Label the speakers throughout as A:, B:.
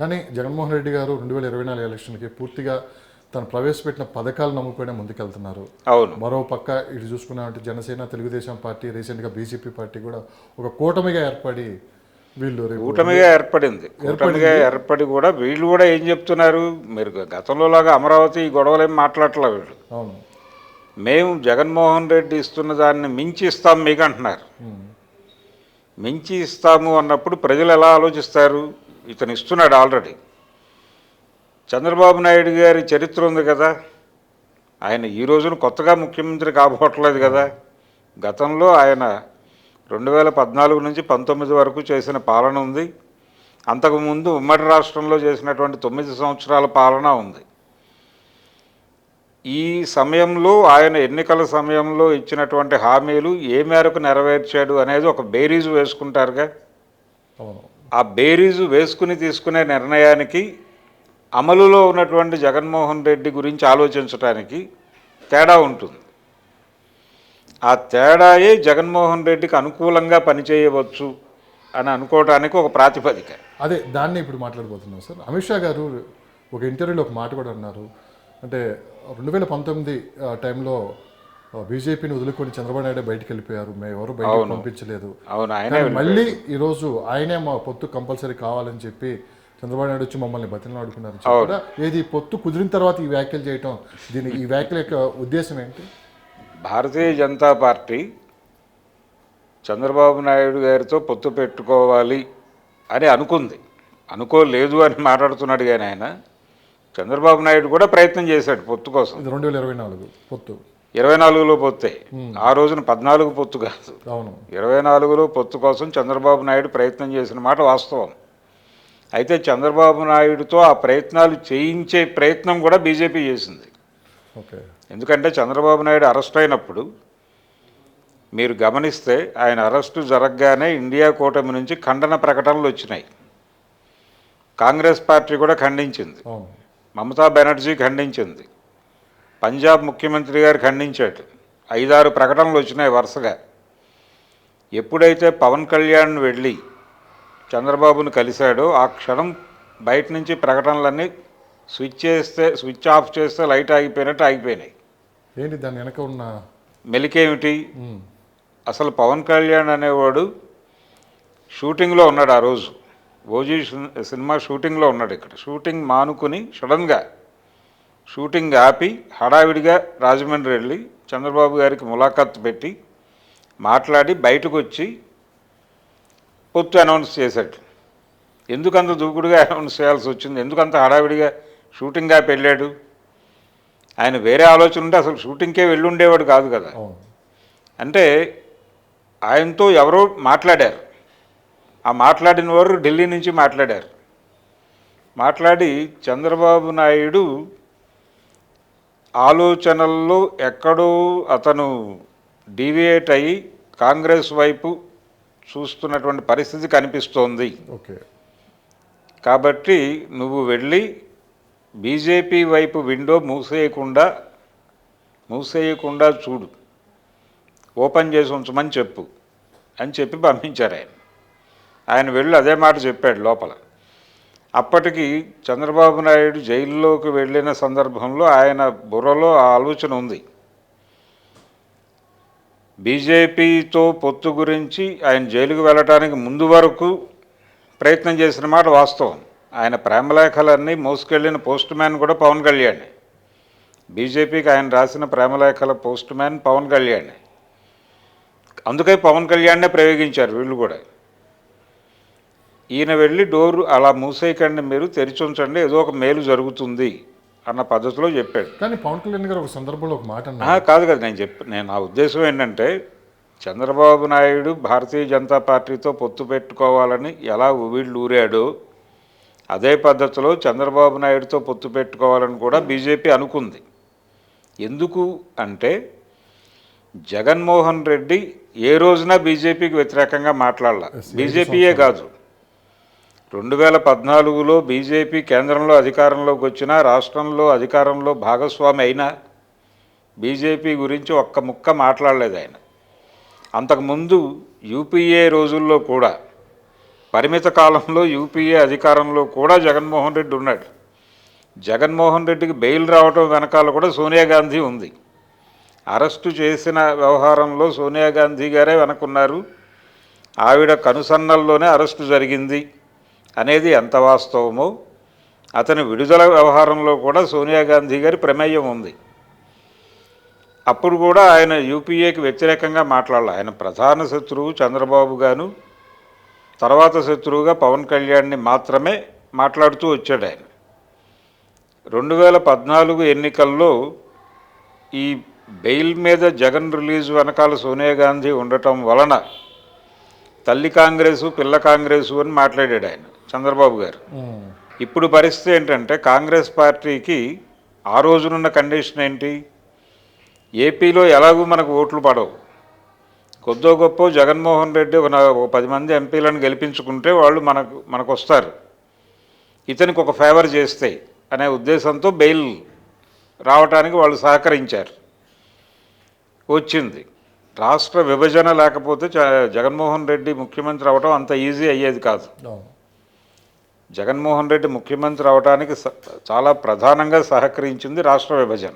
A: కానీ జగన్మోహన్ రెడ్డి గారు రెండు వేల ఇరవై నాలుగు ఎలక్షన్కి పూర్తిగా తను ప్రవేశపెట్టిన పథకాలు నమ్ముకునే ముందుకెళ్తున్నారు.
B: అవును.
A: మరో పక్క ఇటు చూసుకున్నామంటే జనసేన తెలుగుదేశం పార్టీ రీసెంట్గా బీజేపీ పార్టీ కూడా ఒక కూటమిగా ఏర్పడి వీళ్ళు
B: కూటమిగా ఏర్పడింది. కూటమిగా ఏర్పడి కూడా వీళ్ళు కూడా ఏం చెప్తున్నారు? మీరు గతంలో లాగా అమరావతి గొడవలు ఏం మాట్లాడట్లే వీళ్ళు?
A: అవును.
B: మేము జగన్మోహన్ రెడ్డి ఇస్తున్న దాన్ని మించి ఇస్తాం మీకు అంటున్నారు. మించి ఇస్తాము అన్నప్పుడు ప్రజలు ఎలా ఆలోచిస్తారు? ఇతను ఇస్తున్నాడు ఆల్రెడీ. చంద్రబాబు నాయుడు గారి చరిత్ర ఉంది కదా. ఆయన ఈ రోజున కొత్తగా ముఖ్యమంత్రి కాబోట్లేదు కదా. గతంలో ఆయన రెండు వేల పద్నాలుగు నుంచి పంతొమ్మిది వరకు చేసిన పాలన ఉంది. అంతకుముందు ఉమ్మడి రాష్ట్రంలో చేసినటువంటి తొమ్మిది సంవత్సరాల పాలన ఉంది. ఈ సమయంలో ఆయన ఎన్నికల సమయంలో ఇచ్చినటువంటి హామీలు ఏ మేరకు నెరవేర్చాడు అనేది ఒక బేరీజు వేసుకుంటారుగా.
A: అవును.
B: ఆ బేరీజు వేసుకుని తీసుకునే నిర్ణయానికి అమలులో ఉన్నటువంటి జగన్మోహన్ రెడ్డి గురించి ఆలోచించడానికి తేడా ఉంటుంది. ఆ తేడాయే జగన్మోహన్ రెడ్డికి అనుకూలంగా పనిచేయవచ్చు అని అనుకోవడానికి ఒక ప్రాతిపదిక.
A: అదే దాన్ని ఇప్పుడు మాట్లాడబోతున్నాం సార్. అమిత్ షా గారు ఒక ఇంటర్వ్యూలో ఒక మాట కూడా అన్నారు. అంటే రెండు వేల పంతొమ్మిది టైంలో బీజేపీని వదులుకొని చంద్రబాబు నాయుడు బయటికి వెళ్ళిపోయారు మేము ఎవరు బయటకు పంపించలేదు.
B: అవును ఆయనే
A: కానీ మళ్ళీ ఈరోజు ఆయనే మా పొత్తు కంపల్సరీ కావాలని చెప్పి చంద్రబాబు నాయుడు వచ్చి మమ్మల్ని బతిలాడుకున్నారు కూడా ఏది పొత్తు కుదిరిన తర్వాత ఈ వ్యాఖ్యలు చేయటం దీని ఈ వ్యాఖ్యల యొక్క ఉద్దేశం ఏంటి?
B: భారతీయ జనతా పార్టీ చంద్రబాబు నాయుడు గారితో పొత్తు పెట్టుకోవాలి అని అనుకుంది. అనుకోలేదు అని మాట్లాడుతున్నాడు కానీ ఆయన. చంద్రబాబు నాయుడు కూడా ప్రయత్నం చేశాడు పొత్తు కోసం.
A: ఇది రెండు వేల ఇరవై నాలుగు పొత్తు.
B: ఇరవై నాలుగులో పొత్తే. ఆ రోజున పద్నాలుగు పొత్తు కాదు.
A: అవును.
B: ఇరవై నాలుగులో పొత్తు కోసం చంద్రబాబు నాయుడు ప్రయత్నం చేసిన మాట వాస్తవం. అయితే చంద్రబాబు నాయుడుతో ఆ ప్రయత్నాలు చేయించే ప్రయత్నం కూడా బీజేపీ చేసింది.
A: ఓకే.
B: ఎందుకంటే చంద్రబాబు నాయుడు అరెస్ట్ అయినప్పుడు మీరు గమనిస్తే ఆయన అరెస్టు జరగగానే ఇండియా కూటమి నుంచి ఖండన ప్రకటనలు వచ్చినాయి. కాంగ్రెస్ పార్టీ కూడా ఖండించింది. మమతా బెనర్జీ ఖండించింది. పంజాబ్ ముఖ్యమంత్రి గారు ఖండించాడు ఐదారు ప్రకటనలు వచ్చినాయి వరుసగా. ఎప్పుడైతే పవన్ కళ్యాణ్ వెళ్ళి చంద్రబాబును కలిశాడో ఆ క్షణం బయట నుంచి ప్రకటనలన్నీ స్విచ్ చేస్తే స్విచ్ ఆఫ్ చేస్తే లైట్ ఆగిపోయినట్టు ఆగిపోయినాయి.
A: ఏంటి దాని వెనక ఉన్న
B: మెలికేమిటి? అసలు పవన్ కళ్యాణ్ అనేవాడు షూటింగ్లో ఉన్నాడు ఆ రోజు. ఓజీ సినిమా షూటింగ్లో ఉన్నాడు ఇక్కడ. షూటింగ్ మానుకుని సడన్గా షూటింగ్ ఆపి హడావిడిగా రాజమండ్రి వెళ్ళి చంద్రబాబు గారికి ములాఖాత్ పెట్టి మాట్లాడి బయటకు వచ్చి పొత్తు అనౌన్స్ చేశాడు. ఎందుకంత దూకుడుగా అనౌన్స్ చేయాల్సి వచ్చింది? ఎందుకంత హడావిడిగా షూటింగ్ ఆపి వెళ్ళాడు? ఆయన వేరే ఆలోచన ఉంటే అసలు షూటింగ్కే వెళ్ళుండేవాడు కాదు కదా. అంటే ఆయనతో ఎవరో మాట్లాడారు. ఆ మాట్లాడిన వారు ఢిల్లీ నుంచి మాట్లాడారు. మాట్లాడి చంద్రబాబు నాయుడు ఆలోచనల్లో ఎక్కడో అతను డీవియేట్ అయ్యి కాంగ్రెస్ వైపు చూస్తున్నటువంటి పరిస్థితి కనిపిస్తోంది.
A: ఓకే.
B: కాబట్టి నువ్వు వెళ్ళి బీజేపీ వైపు విండో మూసేయకుండా మూసేయకుండా చూడు. ఓపెన్ చేసి ఉంచమని చెప్పు అని చెప్పి పంపించారు ఆయన. ఆయన వెళ్ళి అదే మాట చెప్పాడు లోపల. అప్పటికి చంద్రబాబు నాయుడు జైల్లోకి వెళ్ళిన సందర్భంలో ఆయన బుర్రలో ఆ ఆలోచన ఉంది. బీజేపీతో పొత్తు గురించి ఆయన జైలుకు వెళ్ళటానికి ముందు వరకు ప్రయత్నం చేసిన మాట వాస్తవం. ఆయన ప్రేమలేఖలన్నీ మోసుకెళ్ళిన పోస్ట్ మ్యాన్ కూడా పవన్ కళ్యాణ్. బీజేపీకి ఆయన రాసిన ప్రేమలేఖల పోస్ట్ మ్యాన్ పవన్ కళ్యాణ్. అందుకే పవన్ కళ్యాణ్నే ప్రయోగించారు వీళ్ళు కూడా. ఈయన వెళ్ళి డోరు అలా మూసేయకండి మీరు తెరిచి ఉంచండి ఏదో ఒక మేలు జరుగుతుంది అన్న పద్ధతిలో చెప్పాడు.
A: కానీ పవన్ కళ్యాణ్ గారు ఒక సందర్భంలో ఒక మాట
B: కాదు కదా నేను చెప్ప నేను నా ఉద్దేశం ఏంటంటే చంద్రబాబు నాయుడు భారతీయ జనతా పార్టీతో పొత్తు పెట్టుకోవాలని ఎలా వీళ్ళు ఊరాడో అదే పద్ధతిలో చంద్రబాబు నాయుడుతో పొత్తు పెట్టుకోవాలని కూడా బీజేపీ అనుకుంది. ఎందుకు అంటే జగన్మోహన్ రెడ్డి ఏ రోజున బీజేపీకి వ్యతిరేకంగా మాట్లాడాల? బీజేపీయే కాదు. రెండు వేల పద్నాలుగులో బీజేపీ కేంద్రంలో అధికారంలోకి వచ్చినా రాష్ట్రంలో అధికారంలో భాగస్వామి అయినా బీజేపీ గురించి ఒక్క ముక్క మాట్లాడలేదు ఆయన. అంతకుముందు యూపీఏ రోజుల్లో కూడా పరిమిత కాలంలో యూపీఏ అధికారంలో కూడా జగన్మోహన్ రెడ్డి ఉన్నాడు. జగన్మోహన్ రెడ్డికి బెయిల్ రావటం వెనకాల కూడా సోనియా గాంధీ ఉంది. అరెస్టు చేసిన వ్యవహారంలో సోనియా గాంధీ గారే వెనకున్నారు ఆవిడ కనుసన్నల్లోనే అరెస్టు జరిగింది. అనేది ఎంత వాస్తవమో అతని విడుదల వ్యవహారంలో కూడా సోనియా గాంధీ గారి ప్రమేయం ఉంది. అప్పుడు కూడా ఆయన యూపీఏకి వ్యతిరేకంగా మాట్లాడాలి. ఆయన ప్రధాన శత్రువు చంద్రబాబు గాను తర్వాత శత్రువుగా పవన్ కళ్యాణ్ని మాత్రమే మాట్లాడుతూ వచ్చాడు ఆయన. రెండు వేల పద్నాలుగు ఎన్నికల్లో ఈ బెయిల్ మీద జగన్ రిలీజ్ వెనకాల సోనియా గాంధీ ఉండటం వలన తల్లి కాంగ్రెసు పిల్ల కాంగ్రెసు అని మాట్లాడాడు ఆయన చంద్రబాబు గారు. ఇప్పుడు పరిస్థితి ఏంటంటే కాంగ్రెస్ పార్టీకి ఆ రోజునున్న కండిషన్ ఏంటి? ఏపీలో ఎలాగూ మనకు ఓట్లు పడవు. కొద్దో గొప్ప జగన్మోహన్ రెడ్డి ఒక పది మంది ఎంపీలను గెలిపించుకుంటే వాళ్ళు మనకు మనకు వస్తారు ఇతనికి ఒక ఫేవర్ చేస్తే అనే ఉద్దేశంతో బెయిల్ రావటానికి వాళ్ళు సహకరించారు. వచ్చింది. రాష్ట్ర విభజన లేకపోతే జగన్మోహన్ రెడ్డి ముఖ్యమంత్రి అవడం అంత ఈజీ అయ్యేది కాదు. జగన్మోహన్ రెడ్డి ముఖ్యమంత్రి అవడానికి స- చాలా ప్రధానంగా సహకరించింది రాష్ట్ర విభజన.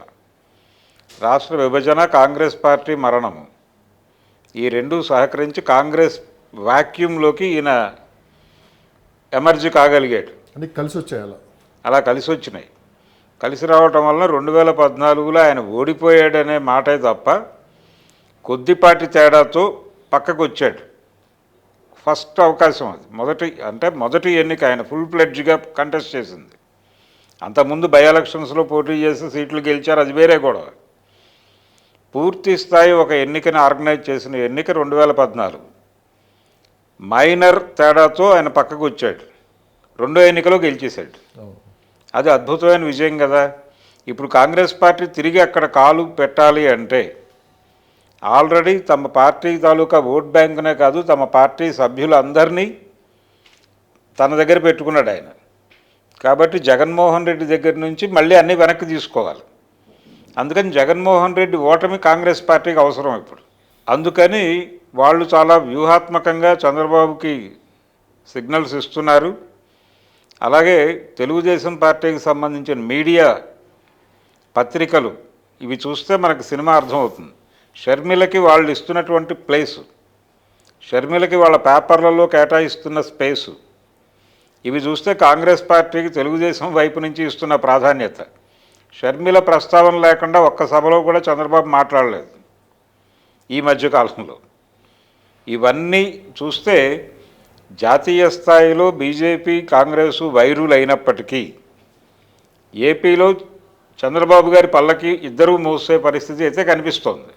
B: రాష్ట్ర విభజన కాంగ్రెస్ పార్టీ మరణము. ఈ రెండు సహకరించి కాంగ్రెస్ వాక్యూమ్లోకి ఈయన ఎమర్జీ కాగలిగాడు.
A: అంటే కలిసి వచ్చేయాలి
B: అలా కలిసి వచ్చినాయి. కలిసి రావటం వలన రెండు వేల పద్నాలుగులో ఆయన ఓడిపోయాడనే మాటే తప్ప కొద్దిపాటి తేడాతో పక్కకు వచ్చాడు ఫస్ట్ అవకాశం అది. మొదటి అంటే మొదటి ఎన్నిక ఆయన ఫుల్ ఫ్లెడ్జ్గా కంటెస్ట్ చేసింది. అంతకుముందు బై ఎలక్షన్స్లో పోటీ చేసి సీట్లు గెలిచారు అది వేరే గొడవ. పూర్తి స్థాయి ఒక ఎన్నికని ఆర్గనైజ్ చేసిన ఎన్నిక రెండు వేల పద్నాలుగు. మైనర్ తేడాతో ఆయన పక్కకు వచ్చాడు రెండో ఎన్నికలో గెలిచేశాడు. అది అద్భుతమైన విజయం కదా. ఇప్పుడు కాంగ్రెస్ పార్టీ తిరిగి అక్కడ కాలు పెట్టాలి అంటే ఆల్రెడీ తమ పార్టీ తాలూకా ఓట్ బ్యాంకునే కాదు తమ పార్టీ సభ్యులందరినీ తన దగ్గర పెట్టుకున్నాడు ఆయన. కాబట్టి జగన్మోహన్ రెడ్డి దగ్గర నుంచి మళ్ళీ అన్నీ వెనక్కి తీసుకోవాలి. అందుకని జగన్మోహన్ రెడ్డి ఓటమి కాంగ్రెస్ పార్టీకి అవసరం ఇప్పుడు. అందుకని వాళ్ళు చాలా వ్యూహాత్మకంగా చంద్రబాబుకి సిగ్నల్స్ ఇస్తున్నారు. అలాగే తెలుగుదేశం పార్టీకి సంబంధించిన మీడియా పత్రికలు ఇవి చూస్తే మనకు సినిమా అర్థమవుతుంది. షర్మిలకి వాళ్ళు ఇస్తున్నటువంటి ప్లేసు షర్మిలకి వాళ్ళ పేపర్లలో కేటాయిస్తున్న స్పేసు ఇవి చూస్తే కాంగ్రెస్ పార్టీకి తెలుగుదేశం వైపు నుంచి ఇస్తున్న ప్రాధాన్యత. షర్మిల ప్రస్తావన లేకుండా ఒక్క సభలో కూడా చంద్రబాబు మాట్లాడలేదు ఈ మధ్యకాలంలో ఇవన్నీ చూస్తే జాతీయ స్థాయిలో బీజేపీ కాంగ్రెసు వైరులు అయినప్పటికీ ఏపీలో చంద్రబాబు గారి పల్లకి ఇద్దరూ మోసే పరిస్థితి అయితే కనిపిస్తోంది.